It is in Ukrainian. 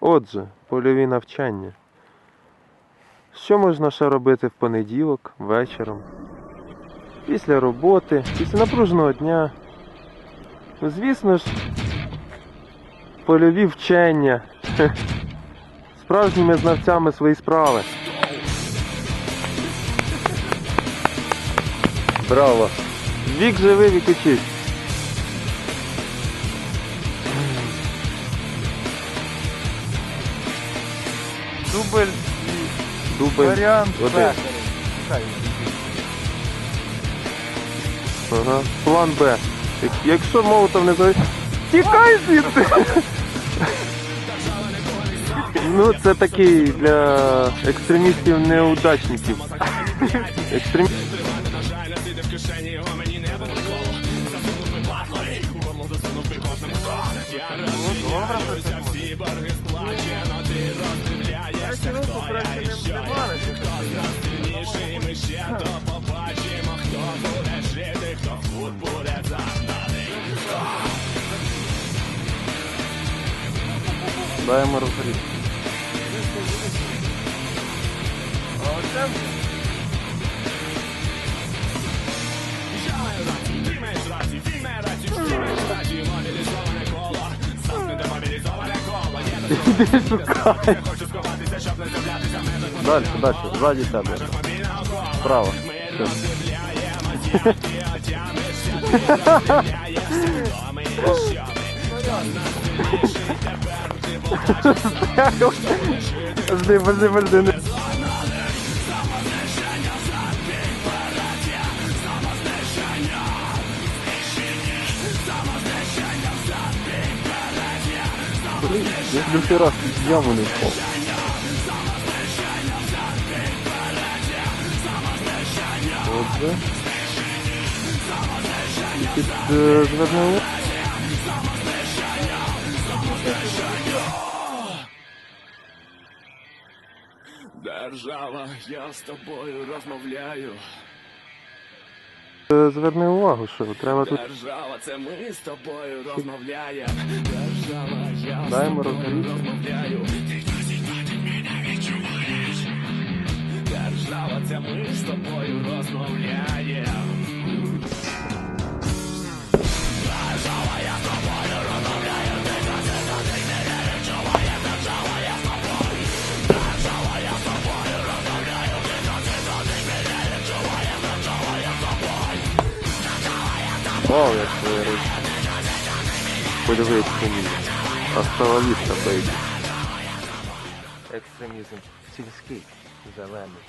Отже, польові навчання. Що можна ще робити в понеділок, вечором? Після роботи, після напруженого дня. Ну, звісно ж, польові вчення. Справжніми знавцями свої справи. Браво! Вік живий, вік учись. Дубль Дубль варіант один. Б. Ага. План Б. Як- Якщо там не завис... Тікай звідти! Ну, це такий для екстремістів неудачників. Екстрем... Даємо розгоріти. Іди шукай. Дальше, дальше, ззаді тебе. Справа. Все. Подожди, подожди, подожди. Я в лютый раз яму нашел. Вот, да? И ты э, развернул? Держава, я з тобою розмовляю. Е, Зверни увагу, що треба тут Держава, це ми з тобою розмовляємо. Держава, я з Даємо тобою розмовляю. Ти досі проти мене відчуваєш. Держава, це ми з тобою розмовляємо. Вау, як твоя річ. Подивись мені. Остановіться, бейбі. Екстремізм. Сільський. Зелений.